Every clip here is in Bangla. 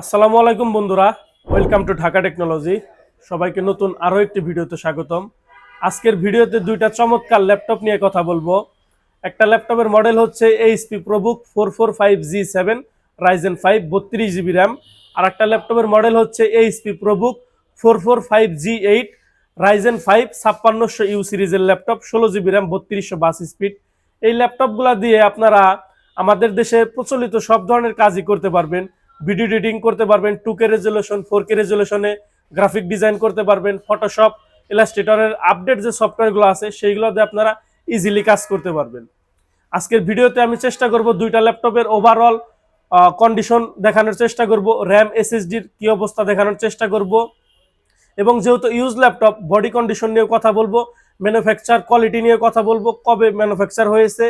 আসসালামু আলাইকুম বন্ধুরা ওয়েলকাম টু ঢাকা টেকনোলজি সবাইকে নতুন আরও একটি ভিডিওতে স্বাগতম। আজকের ভিডিওতে দুইটা চমৎকার ল্যাপটপ নিয়ে কথা বলব। একটা ল্যাপটপের মডেল হচ্ছে HP ProBook four four five G seven Ryzen five বত্রিশ জিবি র্যাম আর একটা ল্যাপটপের মডেল হচ্ছে HP ProBook four four five G eight Ryzen five ছাপ্পান্নশো U সিরিজের ল্যাপটপ ষোলো জিবি র্যাম বত্রিশশো বাস স্পিড এই ল্যাপটপগুলো দিয়ে আপনারা আমাদের দেশে প্রচলিত সব ধরনের কাজই করতে পারবেন। ভিডিও এডিটিং করতে পারবেন two K resolution four K রেজলিউশনে graphic design করতে পারবেন ফটোশপ ইলাস্ট্রেটরের আপডেট যে সফটওয়্যারগুলো আছে, সেইগুলোতে আপনারা ইজিলি কাজ করতে পারবেন। আজকের ভিডিওতে আমি চেষ্টা করব দুইটা ল্যাপটপের ওভারঅল কন্ডিশন দেখানোর চেষ্টা করব র্যাম এসএসডির কি অবস্থা দেখানোর চেষ্টা করব, এবং যেহেতু ইউজ ল্যাপটপ বডি কন্ডিশন নিয়ে কথা বলব ম্যানুফ্যাকচার কোয়ালিটি নিয়ে কথা বলব, কবে ম্যানুফ্যাকচার হয়েছে,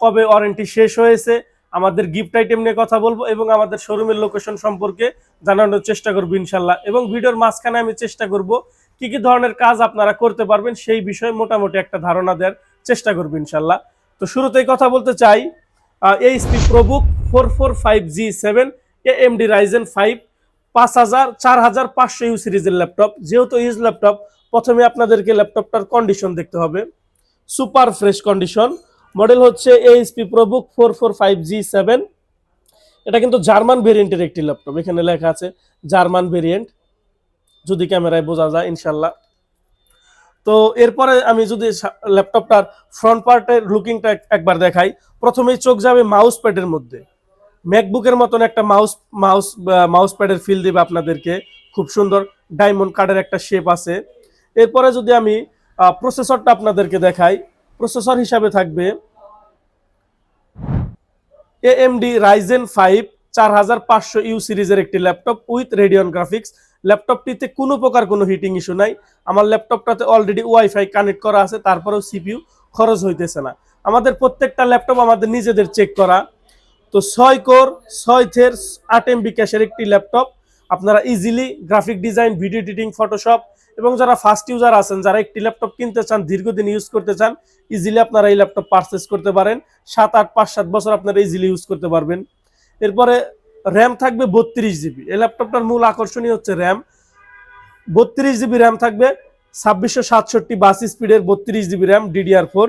কবে ওয়ারেন্টি শেষ হয়েছে আমাদের গিফট আইটেম নিয়ে কথা বলব এবং আমাদের শোরুমের লোকেশন সম্পর্কে জানানোর চেষ্টা করব ইনশাল্লাহ। এবং ভিডিওর মাঝখানে আমি চেষ্টা করব কি কি ধরনের কাজ আপনারা করতে পারবেন সেই বিষয়ে মোটামুটি একটা ধারণা দেওয়ার চেষ্টা করব ইনশাল্লাহ। তো শুরুতেই কথা বলতে চাই HP ProBook four four five G seven A M D Ryzen five পাঁচ হাজার, চার হাজার পাঁচশো ইউ সিরিজের ল্যাপটপ যেহেতু ইউজ ল্যাপটপ প্রথমে আপনাদেরকে ল্যাপটপটার কন্ডিশন দেখতে হবে। সুপার ফ্রেশ কন্ডিশন মডেল হচ্ছে HP ProBook four four five G seven এটা কিন্তু জার্মান ভেরিয়েন্টের একটি ল্যাপটপ এখানে লেখা আছে জার্মান ভেরিয়েন্ট যদি ক্যামেরায় বোঝা যায়, ইনশাল্লাহ। তো এরপরে আমি যদি ল্যাপটপটার ফ্রন্ট পার্টের লুকিংটা একবার দেখাই। প্রথমেই চোখ যাবে মাউস প্যাডের মধ্যে। ম্যাকবুকের মতন একটা মাউস মাউস মাউস প্যাডের ফিল দিবে আপনাদেরকে। খুব সুন্দর ডায়মন্ড কার্ডের একটা শেপ আছে। এরপরে যদি আমি প্রসেসরটা আপনাদেরকে দেখাই। প্রসেসর হিসাবে থাকবে এএমডি রাইজেন ফাইভ চার হাজার পাঁচশো ইউ সিরিজের একটি ল্যাপটপ উইথ রেডিয়ন গ্রাফিক্স ল্যাপটপটিতে কোনো প্রকার কোনো হিটিং ইস্যু নাই। আমার ল্যাপটপটাতে অলরেডি ওয়াইফাই কানেক্ট করা আছে, তারপরেও সিপিইউ খরচ হইতেছে না। আমাদের প্রত্যেকটা ল্যাপটপ আমাদের নিজেদের চেক করা। তো ছয় কোর ছয় থের আট এমবি ক্যাশের একটি ল্যাপটপ। আপনারা easily graphic design video editing Photoshop এবং যারা ফার্স্ট ইউজার আছেন, যারা একটি ল্যাপটপ কিনতে চান, দীর্ঘদিন ইউজ করতে চান ইজিলি আপনারা এই ল্যাপটপ পারচেস করতে পারেন। সাত, আট, পাঁচ, সাত বছর আপনারা ইজিলি ইউজ করতে পারবেন। এরপরে র্যাম থাকবে বত্রিশ জিবি এই ল্যাপটপটার মূল আকর্ষণীয় হচ্ছে র্যাম বত্রিশ জিবি র্যাম থাকবে ছাব্বিশশো সাতষট্টি বাস স্পিডের বত্রিশ জিবি র্যাম ডিডিআর ফোর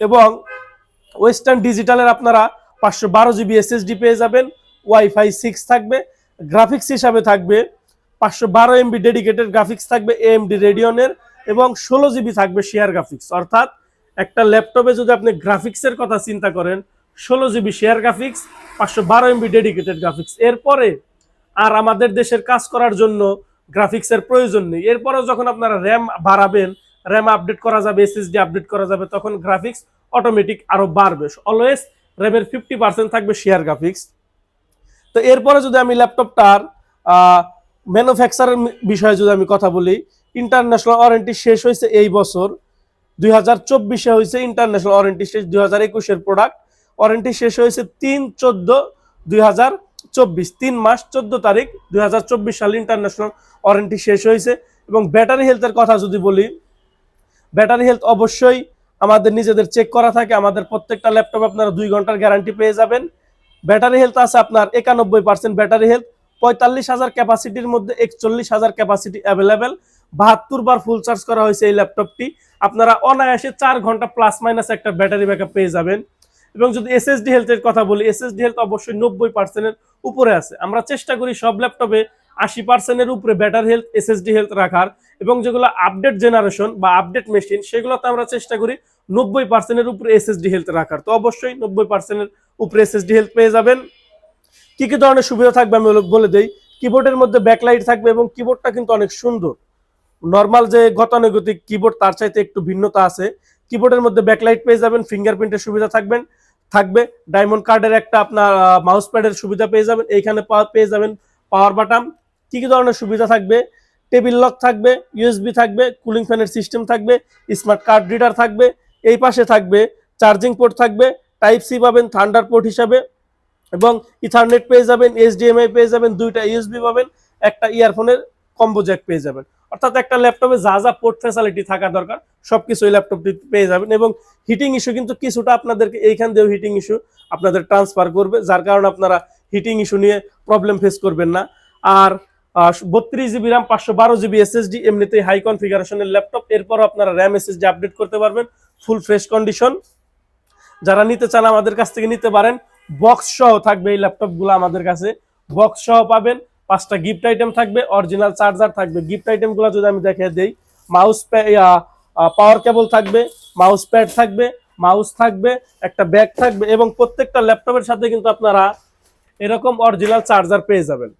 এবং ওয়েস্টার্ন ডিজিটালের আপনারা পাঁচশো বারো জিবি এসএসডি পেয়ে যাবেন। ওয়াইফাই সিক্স থাকবে। গ্রাফিক্স হিসাবে থাকবে পাঁচশো বারো এমবি ডেডিকেটেড গ্রাফিক্স থাকবে এএমডি রেডিয়নের এবং ষোলো জিবি থাকবে শেয়ার গ্রাফিক্স অর্থাৎ একটা ল্যাপটপে যদি আপনি গ্রাফিক্সের কথা চিন্তা করেন, ষোলো জিবি শেয়ার গ্রাফিক্স পাঁচশো বারো এমবি ডেডিকেটেড গ্রাফিক্স এরপরে আর আমাদের দেশের কাজ করার জন্য গ্রাফিক্সের প্রয়োজন নেই। এরপরে যখন আপনারা র্যাম বাড়াবেন র্যাম আপডেট করা যাবে এসএসডি আপডেট করা যাবে, তখন গ্রাফিক্স অটোমেটিক আরও বাড়বে। অলওয়েজ র্যামের ফিফটি পার্সেন্ট থাকবে শেয়ার গ্রাফিক্স তো এরপরে যদি আমি ল্যাপটপটার ম্যানুফ্যাকচারের বিষয়ে যদি আমি কথা বলি ইন্টারন্যাশনাল ওয়ারেন্টি শেষ হয়েছে এই বছর। দুই হাজার চব্বিশে হয়েছে ইন্টারন্যাশনাল ওয়ারেন্টি শেষ, দুই হাজার একুশের প্রোডাক্ট ওয়ারেন্টি শেষ হয়েছে তিন চোদ্দ, দুই হাজার চব্বিশ। তিন মাস চোদ্দ তারিখ, দুই হাজার চব্বিশ সালে ইন্টারন্যাশনাল ওয়ারেন্টি শেষ হয়েছে। এবং ব্যাটারি হেলথের কথা যদি বলি ব্যাটারি হেলথ অবশ্যই আমাদের নিজেদের চেক করা থাকে। আমাদের প্রত্যেকটা ল্যাপটপ আপনারা দুই ঘণ্টার গ্যারান্টি পেয়ে যাবেন। ব্যাটারি হেলথ আছে আপনার একানব্বই পার্সেন্ট ব্যাটারি হেলথ পঁয়তাল্লিশ হাজার ক্যাপাসিটির মধ্যে একচল্লিশ হাজার ক্যাপাসিটি অ্যাভেলেবেল। বাহাত্তর বার ফুল চার্জ করা হয়েছে এই ল্যাপটপটি। আপনারা অনায়াসে চার ঘণ্টা প্লাস মাইনাস একটা ব্যাটারি ব্যাকআপ পেয়ে যাবেন। এবং যদি এসএসডি হেলথের কথা বলি, এসএসডি হেলথ অবশ্যই নব্বই পার্সেন্টের উপরে আছে। আমরা চেষ্টা করি সব ল্যাপটপে আশি পার্সেন্টের উপরে ব্যাটারি হেলথ এসএসডি হেলথ রাখার। এবং যেগুলো আপডেট জেনারেশন বা আপডেট মেশিন সেগুলোতে আমরা চেষ্টা করি নব্বই পার্সেন্টের উপরে এসএসডি হেলথ রাখার। তো অবশ্যই নব্বই পার্সেন্টের উপরে এসএসডি হেলথ পেয়ে যাবেন। কি কি ধরনের সুবিধা থাকবে আমি বলে দেই? কিবোর্ডের মধ্যে ব্যাকলাইট থাকবে এবং কিবোর্ডটা কিন্তু অনেক সুন্দর। নর্মাল যে গতানুগতিক কিবোর্ড তার চাইতে একটু ভিন্নতা আছে। কিবোর্ডের মধ্যে ব্যাকলাইট পেয়ে যাবেন ফিঙ্গারপ্রিন্টের সুবিধা থাকবেন, থাকবে। ডায়মন্ড কার্ডের একটা আপনার মাউস প্যাডের সুবিধা পেয়ে যাবেন, এইখানে পেয়ে যাবেন পাওয়ার বাটাম কি কি ধরনের সুবিধা থাকবে? টেবিল লক থাকবে ইউএসবি থাকবে কুলিং ফ্যানের সিস্টেম থাকবে স্মার্ট কার্ড রিডার থাকবে, এই পাশে থাকবে চার্জিং পোর্ট থাকবে টাইপ সি পাবেন থান্ডার পোর্ট হিসাবে। এবং ইথারনেট পেয়ে যাবেন এইচডিএমআই পেয়ে যাবেন, দুইটা ইউএসবি পাবেন, একটা ইয়ারফোনের কম্বো জ্যাক পেয়ে যাবেন। অর্থাৎ একটা ল্যাপটপে যা যা পোর্ট ফ্যাসিলিটি থাকা দরকার, সবকিছু এই ল্যাপটপটি পেয়ে যাবেন এবং হিটিং ইস্যু কিন্তু কিছুটা আপনাদেরকে এইখান দিয়েও হিটিং ইস্যু আপনাদের ট্রান্সফার করবে, যার কারণে আপনারা হিটিং ইস্যু নিয়ে প্রবলেম ফেস করবেন না। আর বত্রিশ জিবি র্যাম পাঁচশো বারো জিবি এসএসডি এমনিতেই হাই কনফিগারেশনের ল্যাপটপ এরপর আপনারা র্যাম এসএসডি আপডেট করতে পারবেন ফুল ফ্রেশ কন্ডিশন যারা নিতে চান আমাদের কাছ থেকে নিতে পারেন বক্স সহ থাকবে এই ল্যাপটপগুলো আমাদের কাছে। বক্স সহ পাবেন, পাঁচটা গিফট আইটেম থাকবে অরিজিনাল চার্জার থাকবে। গিফট আইটেমগুলো যদি আমি দেখে দেই মাউস পাওয়ার কেবল থাকবে মাউস প্যাড থাকবে মাউস থাকবে, একটা ব্যাগ থাকবে এবং প্রত্যেকটা ল্যাপটপের সাথে কিন্তু আপনারা এরকম অরিজিনাল চার্জার পেয়ে যাবেন।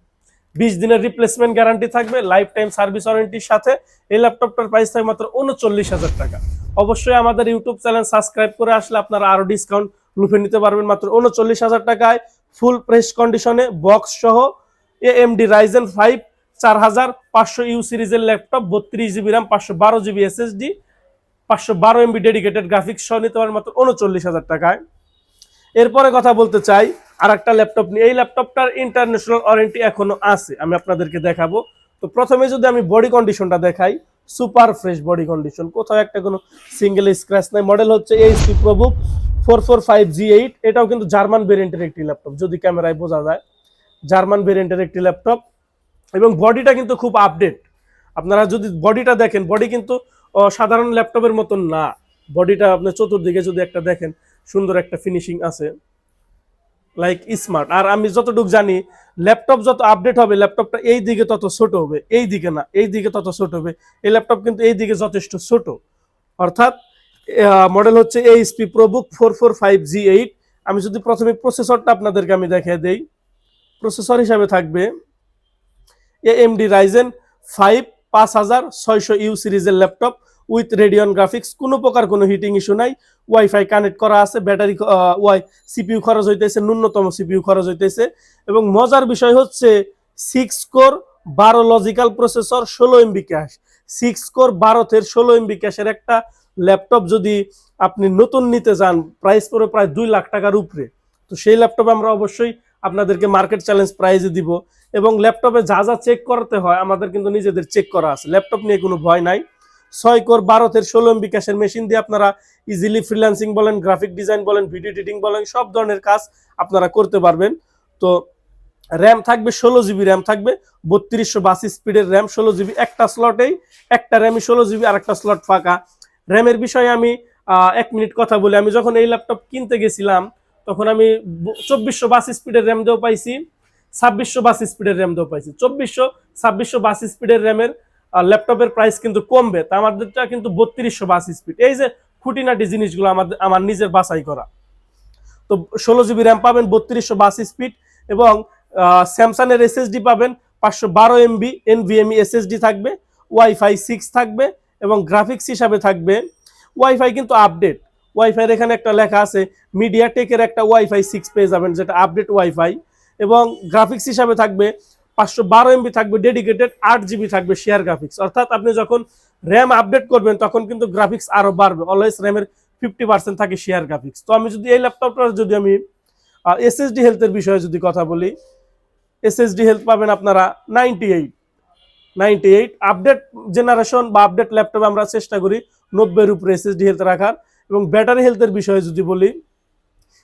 বিশ দিনের রিপ্লেসমেন্ট গ্যারান্টি থাকবে লাইফ টাইম সার্ভিস ওয়ারেন্টির সাথে। এই ল্যাপটপটার প্রাইস থাকবে মাত্র উনচল্লিশ হাজার টাকা। অবশ্যই আমাদের ইউটিউব চ্যানেল সাবস্ক্রাইব করে আসলে আপনারা আরও ডিসকাউন্ট লুফে নিতে পারবেন মাত্র উনচল্লিশ হাজার টাকায় ফুল প্রেস কন্ডিশনে বক্স সহ এএমডি রাইজেন ফাইভ চার হাজার পাঁচশো ইউ সিরিজের ল্যাপটপ, বত্রিশ জিবি র্যাম পাঁচশো বারো জিবি এসএসডি পাঁচশো বারো এমবি ডেডিকেটেড গ্রাফিক্স সহ নিতে পারেন মাত্র উনচল্লিশ হাজার টাকায়। এরপরে কথা বলতে চাই আর একটা ল্যাপটপ নিয়ে। এই ল্যাপটপটার ইন্টারন্যাশনাল ওয়ারেন্টি এখনও আছে, আমি আপনাদেরকে দেখাবো। তো প্রথমে যদি আমি বডি কন্ডিশনটা দেখাই সুপার ফ্রেশ বডি কন্ডিশন। কোথাও একটা কোনো সিঙ্গেল স্ক্র্যাচ নাই। মডেল হচ্ছে HP ProBook four four five G eight এটাও কিন্তু জার্মান ভেরিয়েন্টের একটি ল্যাপটপ যদি ক্যামেরায় বোঝা যায়। জার্মান ভেরিয়েন্টের একটি ল্যাপটপ এবং বডিটা কিন্তু খুব আপডেট আপনারা যদি বডিটা দেখেন, বডি কিন্তু সাধারণ ল্যাপটপের মতন না। বডিটা আপনার চতুর্দিকে যদি একটা দেখেন, সুন্দর একটা ফিনিশিং আছে। লাইক স্মার্ট আর আমি যতটুকু জানি ল্যাপটপ যত আপডেট হবে ল্যাপটপটা এই দিকে তত ছোট হবে, এই দিকে না, এই দিকে তত ছোট হবে। এই ল্যাপটপ কিন্তু এই দিকে যথেষ্ট ছোট। অর্থাৎ মডেল হচ্ছে HP ProBook four four five G eight আমি যদি প্রথমে প্রসেসরটা আপনাদেরকে আমি দেখিয়ে দেই প্রসেসর হিসাবে থাকবে A M AMD Ryzen five পাঁচ হাজার ছয়শো ইউ সিরিজের ল্যাপটপ উইথ রেডিয়ন গ্রাফিক্স, কোনো প্রকার কোনো হিটিং ইস্যু নাই। ওয়াইফাই কানেক্ট করা আছে, ব্যাটারি ওয়াই, সিপিইউ খরচ হইতেছে, ন্যূনতম সিপিইউ খরচ হইতেছে। এবং মজার বিষয় হচ্ছে সিক্স কোর বারো লজিক্যাল প্রসেসর ষোলো এমবি ক্যাশ সিক্স কোর বারোতের ষোলো এমবি ক্যাশের একটা ল্যাপটপ যদি আপনি নতুন নিতে যান প্রাইস পড়ে প্রায় দুই লাখ টাকার উপরে। তো সেই ল্যাপটপ আমরা অবশ্যই আপনাদেরকে মার্কেট চ্যালেঞ্জ প্রাইজে দিব। এবং ল্যাপটপে যা যা চেক করতে হয়, আমাদের কিন্তু নিজেদের চেক করা আছে। ল্যাপটপ নিয়ে কোনো ভয় নাই। ছয় কোর বারোতের ষোলো এমবি ক্যাশের মেশিন দিয়ে আপনারা ইজিলি ফ্রিল্যান্সিং বলেন গ্রাফিক ডিজাইন বলেন ভিডিও এডিটিং বলেন, সব ধরনের কাজ আপনারা করতে পারবেন। তো র্যাম থাকবে ষোলো জিবি র্যাম থাকবে, বত্রিশশো বাসি স্পিডের র্যাম ষোলো জিবি একটা স্লটেই একটা র্যামই ষোলো জিবি আর একটা স্লট ফাঁকা। র্যামের বিষয়ে আমি এক মিনিট কথা বলি। আমি যখন এই ল্যাপটপ কিনতে গেছিলাম, তখন আমি চব্বিশশো বাস স্পিডের র্যাম দিয়েও পাইছি, ছাব্বিশশো বাস স্পিডের র্যাম দিয়েও পাইছি। চব্বিশশো, ছাব্বিশশো বাস স্পিডের র্যামের ল্যাপটপের প্রাইস কিন্তু কমবে, তা আমাদেরটা কিন্তু বত্রিশশো বাস স্পিড এই যে খুঁটিনাটি জিনিসগুলো আমাদের আমার নিজের বাছাই করা। তো ষোলো জিবি র্যাম পাবেন, বত্রিশশো বাস স্পিড এবং স্যামসাং এর এসএসডি পাবেন, পাঁচশো বারো এমবি এনভিএমই এসএসডি থাকবে ওয়াইফাই সিক্স থাকবে এবং গ্রাফিক্স হিসাবে থাকবে। ওয়াইফাই কিন্তু আপডেট ওয়াইফাই এখানে একটা লেখা আছে মিডিয়া টেকের একটা ওয়াইফাই সিক্স পেয়ে যাবেন, যেটা আপডেট ওয়াইফাই এবং গ্রাফিক্স হিসাবে থাকবে পাঁচশো বারো এমবি থাকবে ডেডিকেটেড আট জিবি থাকবে শেয়ার গ্রাফিক্স অর্থাৎ আপনি যখন র্যাম আপডেট করবেন, তখন কিন্তু গ্রাফিক্স আরও বাড়বে। অলওয়েজ র্যামের ফিফটি পার্সেন্ট থাকে শেয়ার গ্রাফিক্স তো আমি যদি এই ল্যাপটপটা যদি আমি এসএসডি হেলথের বিষয়ে যদি কথা বলি এসএসডি হেলথ পাবেন আপনারা ninety eight ninety eight update generation বা আপডেট ল্যাপটপে আমরা চেষ্টা করি নব্বইয়ের উপরে এসএসডি হেলথ রাখার। এবং ব্যাটারি হেলথের বিষয়ে যদি বলি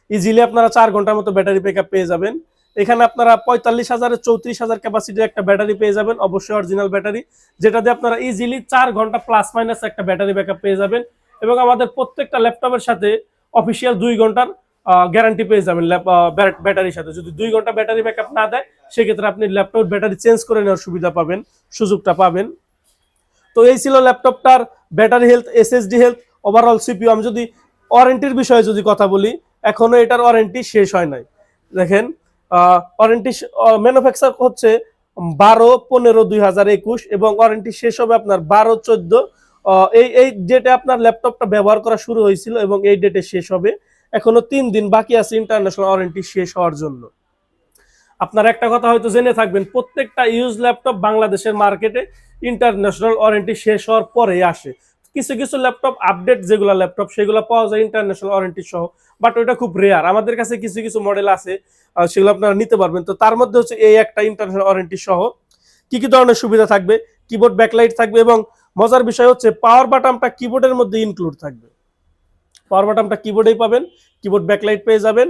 ইজিলি আপনারা চার ঘণ্টার মতো ব্যাটারি ব্যাকআপ পেয়ে যাবেন। এখানে আপনারা পঁয়তাল্লিশ হাজার, চৌত্রিশ হাজার ক্যাপাসিটির একটা ব্যাটারি পেয়ে যাবেন, অবশ্যই অরিজিনাল ব্যাটারি যেটা দিয়ে আপনারা ইজিলি চার ঘণ্টা প্লাস মাইনাস একটা ব্যাটারি ব্যাকআপ পেয়ে যাবেন। এবং আমাদের প্রত্যেকটা ল্যাপটপের সাথে অফিসিয়াল দুই ঘণ্টার গ্যারান্টি পেয়ে যাবেন ব্যাটারির সাথে। যদি দুই ঘণ্টা ব্যাটারি ব্যাকআপ না দেয়, সেক্ষেত্রে আপনি ল্যাপটপ ব্যাটারি চেঞ্জ করে নেওয়ার সুবিধা পাবেন, সুযোগটা পাবেন। তো এই ছিল ল্যাপটপটার battery health SSD health overall CPU আমি যদি ওয়ারেন্টির বিষয়ে যদি কথা বলি, এখনও এটার ওয়ারেন্টি শেষ হয় নাই। দেখেন ওয়ারেন্টি ম্যানুফ্যাকচার হচ্ছে বারো পনেরো দুই হাজার একুশ এবং ওয়ারেন্টি শেষ হবে আপনার বারো চোদ্দ এই এই ডেটে আপনার ল্যাপটপটা ব্যবহার করা শুরু হয়েছিল এবং এই ডেটে শেষ হবে। এখনও তিন দিন বাকি আছে ইন্টারন্যাশনাল ওয়ারেন্টি শেষ হওয়ার জন্য। আপনার একটা কথা হয়তো জেনে থাকবেন, প্রত্যেকটা ইউজ ল্যাপটপ বাংলাদেশের মার্কেটে ইন্টারন্যাশনাল ওয়ারেন্টি শেষ হওয়ার পরেই আসে। কিছু কিছু ল্যাপটপ আপডেট যেগুলো ল্যাপটপ সেগুলো পাওয়া যায় ইন্টারন্যাশনাল ওয়ারেন্টি সহ বাট ওটা খুব রেয়ার আমাদের কাছে কিছু কিছু মডেল আছে সেগুলো আপনারা নিতে পারবেন। তো তার মধ্যে হচ্ছে এই একটা ইন্টারন্যাশনাল ওয়ারেন্টি সহ, কি কি ধরনের সুবিধা থাকবে কিবোর্ড ব্যাকলাইট থাকবে এবং মজার বিষয় হচ্ছে পাওয়ার বাটামটা কিবোর্ডের মধ্যে ইনক্লুড থাকবে। পাওয়ার বাটামটা কিবোর্ডেই পাবেন কিবোর্ড ব্যাকলাইট পেয়ে যাবেন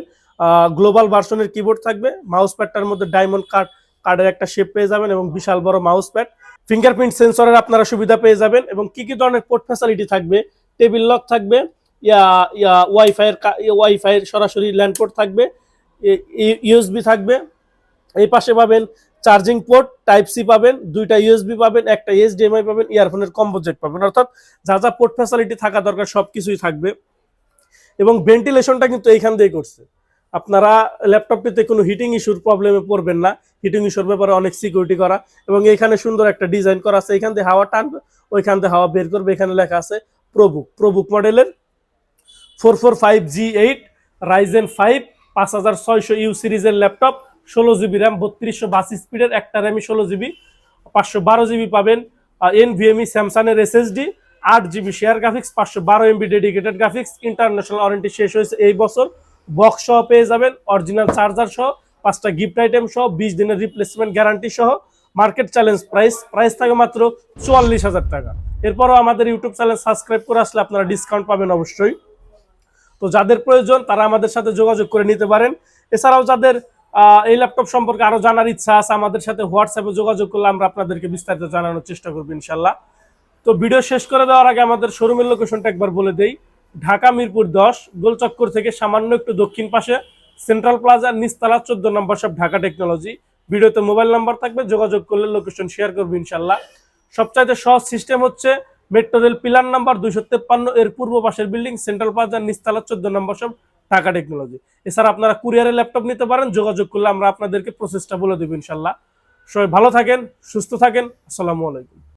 গ্লোবাল ভার্সনের কিবোর্ড থাকবে মাউস প্যাডটার মধ্যে ডায়মন্ড কার্ড কার্ডের একটা শেপ পেয়ে যাবেন এবং বিশাল বড় মাউস প্যাড ফিঙ্গারপ্রিন্ট সেন্সরের আপনারা সুবিধা পেয়ে যাবেন এবং কি কি ধরনের পোর্ট ফ্যাসিলিটি থাকবে? টেবিল লক থাকবে, ইয়া ইয়া ওয়াইফাইয়ের ওয়াইফাইয়ের সরাসরি ল্যান্ড পোর্ট থাকবে ইউএসবি থাকবে। এই পাশে পাবেন চার্জিং পোর্ট টাইপ সি পাবেন, দুইটা ইউএসবি পাবেন, একটা এইচডিএমআই পাবেন ইয়ারফোনের কম্বো জ্যাক পাবেন। অর্থাৎ যা যা পোর্ট ফ্যাসিলিটি থাকা দরকার সব কিছুই থাকবে। এবং ভেন্টিলেশনটা কিন্তু এইখান দিয়ে করছে। আপনারা ল্যাপটপটিতে কোনো হিটিং ইস্যুর প্রবলেমে পড়বেন না। হিটিং ইস্যুর ব্যাপারে অনেক সিকিউরিটি করা। এবং এখানে সুন্দর একটা ডিজাইন করা আছে। এখান থেকে হাওয়া টানবে ওইখান থেকে হাওয়া বের করবে। এখানে লেখা আছে প্রবুক প্রবুক মডেলের four four five G eight Ryzen five পাঁচ হাজার ছয়শো ইউ সিরিজের ল্যাপটপ ষোলো জিবি র্যাম বত্রিশশো বাস স্পিডের একটা র্যামই ষোলো জিবি পাঁচশো বারো জিবি পাবেন। এন ভিএমই স্যামসাংয়ের এসএসডি আট জিবি শেয়ার গ্রাফিক্স পাঁচশো বারো MB dedicated graphics international warranty শেষ হয়েছে এই বছর। বক্স সহ পেয়ে যাবেন অরিজিনাল চার্জার সহ, পাঁচটা গিফট আইটেম সহ, বিশ দিনের রিপ্লেসমেন্ট গ্যারান্টি সহ। মার্কেট চ্যালেঞ্জ প্রাইস প্রাইস থাকে মাত্র চুয়াল্লিশ হাজার টাকা। এরপরও আমাদের ইউটিউব চ্যানেল সাবস্ক্রাইব করে আসলে আপনারা ডিসকাউন্ট পাবেন অবশ্যই। তো যাদের প্রয়োজন, তারা আমাদের সাথে যোগাযোগ করে নিতে পারেন। এছাড়াও যাদের এই ল্যাপটপ সম্পর্কে আরও জানার ইচ্ছা আছে, আমাদের সাথে হোয়াটসঅ্যাপে যোগাযোগ করলে আমরা আপনাদেরকে বিস্তারিত জানানোর চেষ্টা করব ইনশাল্লাহ। তো ভিডিও শেষ করে দেওয়ার আগে আমাদের শোরুমের লোকেশনটা একবার বলে দেই। ঢাকা মিরপুর দশ, গোলচক্কর থেকে সামান্য একটু দক্ষিণ পাশে, সেন্ট্রাল প্লাজা নিস্তালা চোদ্দ নম্বর সব ঢাকা টেকনোলজি। ভিডিওতে মোবাইল নাম্বার থাকবে, যোগাযোগ করলে লোকেশন শেয়ার করব ইনশাল্লাহ। সবচাইতে সহজ সিস্টেম হচ্ছে মেট্রো রেল পিলার নাম্বার দুইশো তেপ্পান্ন, এর পূর্ব পাশের বিল্ডিং, সেন্ট্রাল প্লাজা নিস্তালা চোদ্দ নম্বর সব ঢাকা টেকনোলজি। এছাড়া আপনারা কুরিয়ারে ল্যাপটপ নিতে পারেন, যোগাযোগ করলে আমরা আপনাদেরকে প্রসেসটা বলে দেবো ইনশাল্লাহ। সবাই ভালো থাকেন, সুস্থ থাকেন, আসসালামু আলাইকুম।